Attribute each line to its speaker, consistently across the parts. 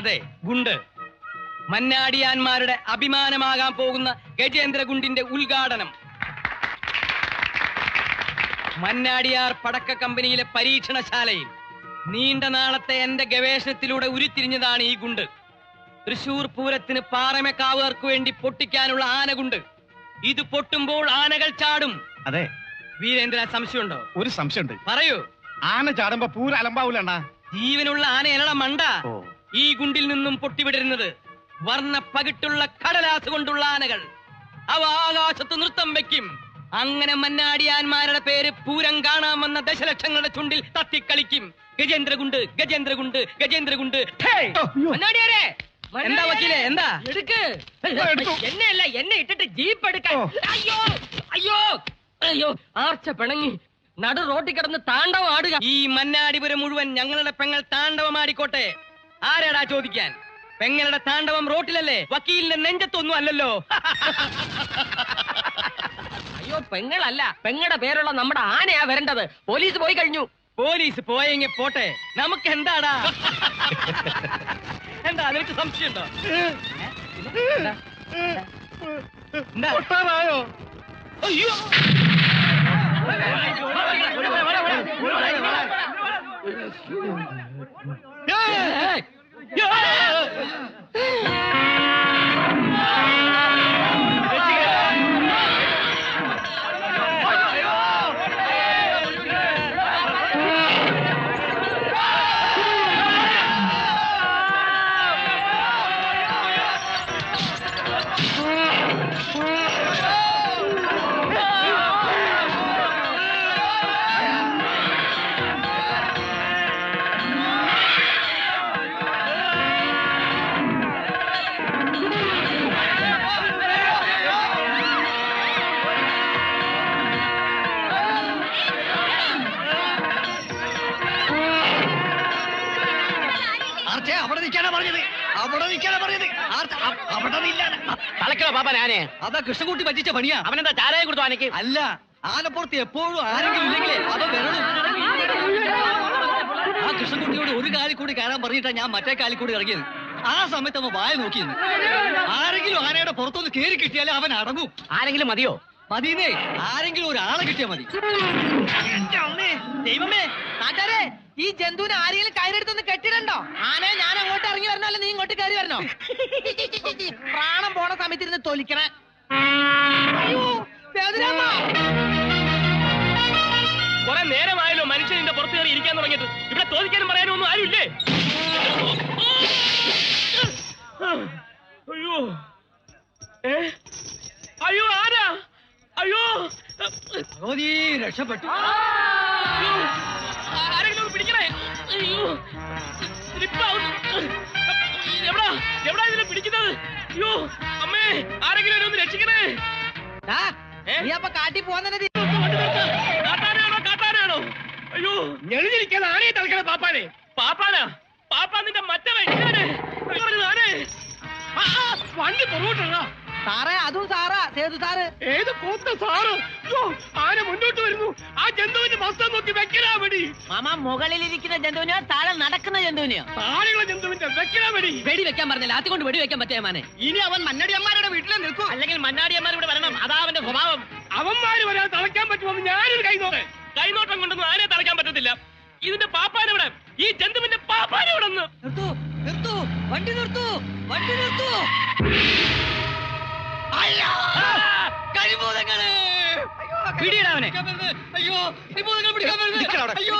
Speaker 1: അതെ ഗുണ്ട്. മന്നാടിയാന്മാരുടെ അഭിമാനമാകാൻ പോകുന്ന ഗജേന്ദ്രഗുണ്ടിന്റെ ഉദ്ഘാടനം. മന്നാടിയാർ പടക്ക കമ്പനിയിലെ പരീക്ഷണശാലയിൽ നീണ്ട നാളത്തെ എന്റെ ഗവേഷണത്തിലൂടെ ഉരുത്തിരിഞ്ഞതാണ് ഈ ഗുണ്ട്. തൃശൂർ പൂരത്തിന് പാറമക്കാവുകാർക്ക് വേണ്ടി പൊട്ടിക്കാനുള്ള ആനഗുണ്ട്. ഇത് പൊട്ടുമ്പോൾ ആനകൾ ചാടും.
Speaker 2: അതെ.
Speaker 1: വീരേന്ദ്ര സംശയമുണ്ടോ?
Speaker 2: ഒരു സംശയമുണ്ട്.
Speaker 1: പറയൂ.
Speaker 2: ആന ചാടുമ്പോ പൂര അലമ്പാവൂലണ്ണ.
Speaker 1: ജീവനുള്ള ആന എനട മണ്ട ഈ ഗുണ്ടിൽ നിന്നും പൊട്ടിവിടരുന്നത് വർണ പകിട്ടുള്ള കടലാസ് കൊണ്ടുള്ള ആനകൾ. അവ ആകാശത്ത് നൃത്തം വെക്കും. അങ്ങനെ മന്നാടിയാന്മാരുടെ പേര് പൂരം കാണാൻ വന്ന ദശലക്ഷങ്ങളുടെ ചുണ്ടിൽ തത്തിക്കളിക്കും. ഗജേന്ദ്രഗുണ്ട് ഗജേന്ദ്രഗുണ്ട് ഗജേന്ദ്രഗുണ്ട്. മന്നാടിയാരെ! എന്താ വക്കീലെ? എന്താ?
Speaker 3: എടുക്ക്.
Speaker 2: എന്നെ
Speaker 3: എന്നെയല്ല എന്നെ ഇട്ടിട്ട് ജീപ്പ് എടുക്കാൻ. അയ്യോ അയ്യോ അയ്യോ ആർച്ച പിണങ്ങി. നടു റോട്ടി കിടന്ന് താണ്ഡവം ആടുക.
Speaker 1: ഈ മന്നാടിപുരം മുഴുവൻ ഞങ്ങളുടെ പെങ്ങൾ താണ്ഡവമാടിക്കോട്ടെ ആരാടാ ചോദിക്കാൻ പെങ്ങളുടെ താണ്ഡവം റോട്ടിലല്ലേ വക്കീലിന്റെ നെഞ്ചത്തൊന്നും അല്ലല്ലോ
Speaker 3: അയ്യോ പെങ്ങളല്ല പെങ്ങളുടെ പേരുള്ള നമ്മുടെ ആനയാ വരേണ്ടത് പോലീസ് പോയി കഴിഞ്ഞു
Speaker 1: പോലീസ് പോയെങ്കി പോട്ടെ നമുക്ക് എന്താടാ എന്താ അതിനൊക്കെ സംശയമുണ്ടോ എന്താ? എന്താ? അയ്യോ
Speaker 3: ഏയ്!
Speaker 2: ആർച്ചേ
Speaker 3: തലക്കോ പാപ്പ ആനയെ
Speaker 1: അതാ കൃഷ്ണകുട്ടി പറ്റിച്ച പണിയാ.
Speaker 3: അവനെന്താ ചാരായം കൊടുത്തു ആനയ്ക്ക്
Speaker 1: അല്ല ആനപ്പുറത്ത് എപ്പോഴും ആരെങ്കിലും ഇല്ലെങ്കിലേ അവ വരണം ആ കൃഷ്ണൻകുട്ടിയോട് ഒരു കാലിൽ കൂടി കയറാൻ പറഞ്ഞിട്ടാ ഞാൻ മറ്റേ കാലിൽ കൂടി ഇറങ്ങിയത്. ആ സമയത്ത് അവൻ വായ നോക്കിയിരുന്നു. ആരെങ്കിലും ആനയുടെ പുറത്തൊന്ന് കേറി കിട്ടിയാലേ അവൻ അടങ്ങും.
Speaker 3: ആരെങ്കിലും മതിയോ?
Speaker 1: മതിയെന്നേ ആരെങ്കിലും ഒരാളെ കിട്ടിയാ മതി. ദൈവമേ നാട്ടാരെ ഈ ജന്തുവിനെ ആരെങ്കിലും കയറെടുത്തൊന്ന് കെട്ടിടണ്ടോ?
Speaker 3: ആനയെ ഞാൻ അല്ല നീ ഇങ്ങോട്ട് കയറി വരണോ? പ്രാണം പോണ സമയത്ത് ഇരുന്ന് തൊലിക്കണേ.
Speaker 1: കുറെ നേരമായല്ലോ മനുഷ്യൻ ഇതിന്റെ പുറത്ത് കയറി ഇരിക്കാൻ തുടങ്ങിയിട്ട്. ഇവിടെ ചോദിക്കാനും പറയാനും ഒന്നും ആരുമില്ലേ? അയ്യോ. ഏ? അയ്യോ ആരാ? അയ്യോ. ഭഗവതി രക്ഷപ്പെട്ടു. ആരെങ്കിലും ഒന്ന് പിടിക്കണേ? അയ്യോ. സ്ലിപ്പാവുന്നു എവിടാ ഇതിനെ പിടിക്കുന്നത്? അയ്യോ അമ്മേ ആരെങ്കിലും എന്നെ ഒന്ന് രക്ഷിക്കണേ. ഏ?
Speaker 3: നീ അപ്പൊ കാട്ടി പോന്നെ
Speaker 1: കാട്ടാനാണോ കാട്ടാനാണോ അയ്യോ. ഞെളിഞ്ഞിരിക്കാൻ ആനയെ തളക്കണ പാപ്പാനെ. പാപ്പാനാ? പാപ്പാ നിന്റെ മറ്റവൻ വണ്ടി പുറകോട്ടാ
Speaker 3: സാറേ അതും സാറാ സേതു സാറ്.
Speaker 1: ഏത് കൂത്ത സാറ്? ആന മുന്നോട്ട് വരുന്നു. ആ ജന്തുവിന്റെ മസ്തം നോക്കി വെക്കലാ
Speaker 3: മാമ മുകളിലിരിക്കുന്ന ജന്തുവിനെയോ താഴെ നടക്കുന്ന ജന്തുവിനെയോ?
Speaker 1: താഴെയുള്ള ജന്തുവിന്റെ വെക്കലാ വെടി.
Speaker 3: വെടി വെക്കാൻ പറഞ്ഞില്ല. ആദ്യം വെടി വെക്കാൻ പറ്റിയ മാനെ.
Speaker 1: ഇനി അവൻ മന്നടിയന്മാരുടെ വീട്ടിൽ നിൽക്കും.
Speaker 3: അല്ലെങ്കിൽ മന്നാടിയന്മാർ ഇവിടെ വരണം. അതാ അവന്റെ സ്വഭാവം.
Speaker 1: അവന്മാര് വരാൻ തളയ്ക്കാൻ പറ്റുമെന്ന് ഞാനൊരു കൈനോട്ട് കൈനോട്ടം കൊണ്ടൊന്നും ആരെ തളയ്ക്കാൻ പറ്റത്തില്ല. ഇതിന്റെ പാപ്പാനെവിടെ ഈ ജന്തുവിന്റെ പാപ്പാനെവിടെ
Speaker 3: നിർത്തൂ നിർത്തൂ. വണ്ടി നിർത്തൂ വണ്ടി നിർത്തൂ.
Speaker 1: കഴിഭൂതങ്ങൾ പിടിയിടാവനെ അയ്യോ അയ്യോ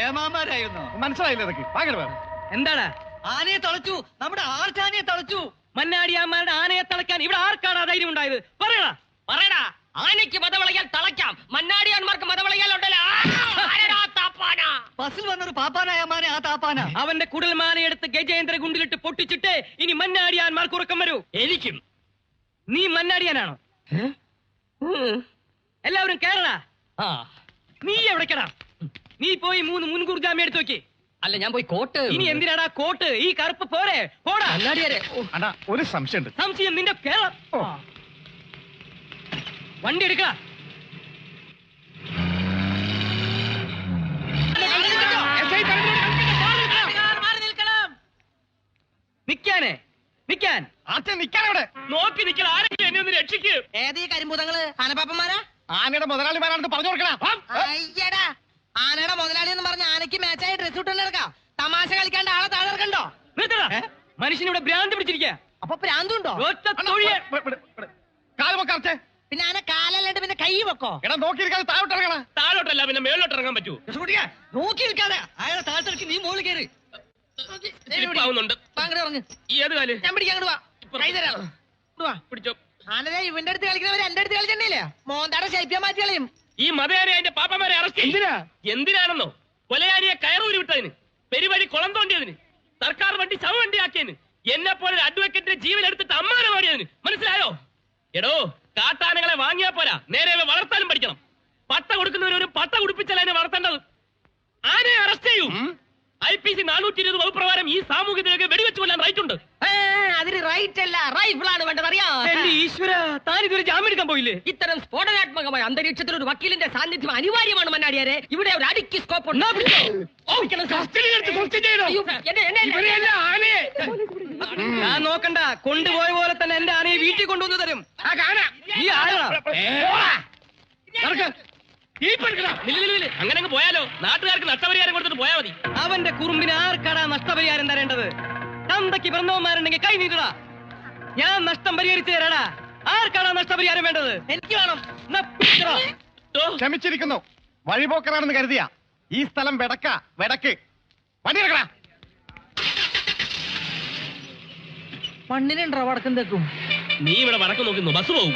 Speaker 1: ഏമാമാരായിരുന്നു
Speaker 2: മനസ്സിലായില്ല ഭയങ്കര
Speaker 1: എന്താടാ? ആനയെ തളച്ചു. നമ്മുടെ ആർച്ചാനയെ തളച്ചു. ആനയെ തളയ്ക്കാൻ ഇവിടെ ആർക്കാണ് ആ ധൈര്യം ഉണ്ടായത്? പറയടാ.
Speaker 3: പറയടാ. ആനയ്ക്ക് മതവളയാൽ തളയ്ക്കാം. മന്നാടിയാന്മാർക്ക് മതവളയാൽ ഉണ്ടല്ലോ. ആരെടാ താപ്പാന?
Speaker 1: ബസ്സിൽ വന്നൊരു പാപ്പാനായമാനെ ആ താപ്പാന. അവന്റെ കുടൽമാന എടുത്ത് ഗജേന്ദ്ര ഗുണ്ടിലിട്ട് പൊട്ടിച്ചിട്ട് ഇനി മന്നാടിയാന്മാർക്ക് ഉറക്കം വരൂ. എനിക്കും. നീ മന്നാടിയാനാണോ എല്ലാവരും കേറടാ.
Speaker 3: ആ.
Speaker 1: നീ എവിടേക്കടാ നീ പോയി മൂന്ന് മുൻകൂർ ജാമ്യം എടുത്തു നോക്കി
Speaker 3: അല്ല ഞാൻ പോയി കോട്ട്
Speaker 1: ഇനി എന്തിനാടാ കോട്ട്? ഈ കറുപ്പ് പോരെ. പോടാ.
Speaker 3: മന്നാടിയാരെ
Speaker 2: ഒരു സംശയമുണ്ട്.
Speaker 1: സംശയം നിന്റെ കേരള. വണ്ടി എടുക്ക.
Speaker 2: അച്ഛൻ അവിടെ
Speaker 4: നോക്കി നിൽക്കൽ ആരെങ്കിലും എന്നെ ഒന്ന് രക്ഷിക്ക്.
Speaker 5: ഏത് ഈ കരിമ്പൂതങ്ങൾ? ആനപ്പാപ്പന്മാരാ?
Speaker 2: ആനയുടെ മുതലാളിമാരാണെന്ന് പറഞ്ഞു കൊടുക്കണം.
Speaker 5: അയ്യടാ. ആനയുടെ മുതലാളി എന്ന് പറഞ്ഞ ആനയ്ക്ക് മാച്ചായി ഡ്രസ് ഇട്ടെന്നെ എടുക്കാം തമാശ കളിക്കാണ്ട് ആളെ താഴെ ഇറക്കണ്ടോ?
Speaker 1: മനുഷ്യൻ മനുഷ്യനിവിടെ ഭ്രാന്ത് പിടിച്ചിരിക്കുക
Speaker 5: അപ്പൊ
Speaker 1: തൊഴിയെ
Speaker 2: കാലുമൊക്കെ
Speaker 5: പിന്നെ ആന കാലല്ലാണ്ട് പിന്നെ കൈ വെക്കോ?
Speaker 2: എടാ നോക്കിയിരിക്കാതെ താഴോട്ടിറങ്ങണ
Speaker 4: താഴോട്ടല്ല പിന്നെ മേലോട്ട് ഇറങ്ങാൻ പറ്റൂ
Speaker 2: നോക്കി നിൽക്കാതെ അയാളെ താഴത്തിറക്കി നീ മുകളിൽ കയറി.
Speaker 4: ഏത് കാൽ?
Speaker 5: ഞാൻ പിടിക്കാൻ വാ.
Speaker 4: പിടിച്ചോ.
Speaker 5: ഇവന്റെ അടുത്ത് കളിക്കുന്നവർ എന്റെ അടുത്ത് മോന്താടെ മാറ്റി കളയും.
Speaker 4: ഈ മതയാനെ അതിന്റെ പാപ്പമാരെ അറസ്റ്റ് എന്തിനാ? എന്തിനാണെന്നോ? കൊലയാരിയെ കയറൂരി വിട്ടതിന് പെരുവഴി കുളം തോണ്ടിയതിന് സർക്കാർ വണ്ടി ശവവണ്ടിയാക്കിയതിന് എന്നെ പോലെ ഒരു അഡ്വക്കേറ്റിന്റെ ജീവൻ എടുത്തിട്ട് അമ്മാനെ മാറിയതിന് മനസ്സിലായോ? എടോ കാട്ടാനകളെ വാങ്ങിയാ പോരാ. നേരെ വളർത്താനും പഠിക്കണം. പട്ട കൊടുക്കുന്നവർ ഒരു പട്ട കുടിപ്പിച്ചാൽ അതിനെ വളർത്തേണ്ടത്? ആനയെ അറസ്റ്റ് ചെയ്യൂ? ഐ പി സി നാനൂറ്റി ഇരുപത് വകുപ്പ് പ്രകാരം ഈ സാമൂഹ്യത്തിലേക്ക്
Speaker 5: അല്ല റൈഫിൾ ആണ് വേണ്ടത് അറിയാ?
Speaker 1: ഈശ്വര താൻ ഇതൊരു ജാമ്യം എടുക്കാൻ പോയില്ലേ?
Speaker 5: ഇത്തരം സ്ഫോടനാത്മകമായ അന്തരീക്ഷത്തിൽ ഒരു വക്കീലിന്റെ സാന്നിധ്യം അനിവാര്യമാണ് മന്നാടിയാരെ. ഇവിടെ ഒരു അടിക്ക് സ്കോപ്പ് ഉണ്ട്.
Speaker 1: ഞാൻ നോക്കണ്ട കൊണ്ടുപോയ പോലെ തന്നെ എന്റെ ആനയെ വീട്ടിൽ കൊണ്ടുവന്ന് തരും.
Speaker 4: നില്ല് നില്ല്. അങ്ങനെ അങ്ങ് പോയാലോ? നാട്ടുകാർക്ക് നഷ്ടപരിഹാരം കൊടുത്തിട്ട് പോയാ മതി.
Speaker 1: അവന്റെ കുറുമ്പിന് ആർക്കടാ നഷ്ടപരിഹാരം തരേണ്ടത്? തന്തയ്ക്ക് പിറന്നവന്മാരുണ്ടെങ്കിൽ കൈ നീട്ടടാ. ഞാൻ നഷ്ടം പരിഹരിച്ചു തരാടാ. ആർക്കാണ് നഷ്ടപരിഹാരം വേണ്ടത്?
Speaker 5: എനിക്ക് വേണം.
Speaker 2: ക്ഷമിച്ചിരിക്കുന്നു. വഴിപോക്കറാണെന്ന് കരുതിയ. ഈ സ്ഥലം വെടക്ക വെടക്ക്. വണ്ടി ഇറക്കടാ
Speaker 5: മണ്ണിനുണ്ടോ വടക്കും തെക്കും.
Speaker 4: നീ ഇവിടെ വടക്കം നോക്കുന്നു. ബസ് പോകും.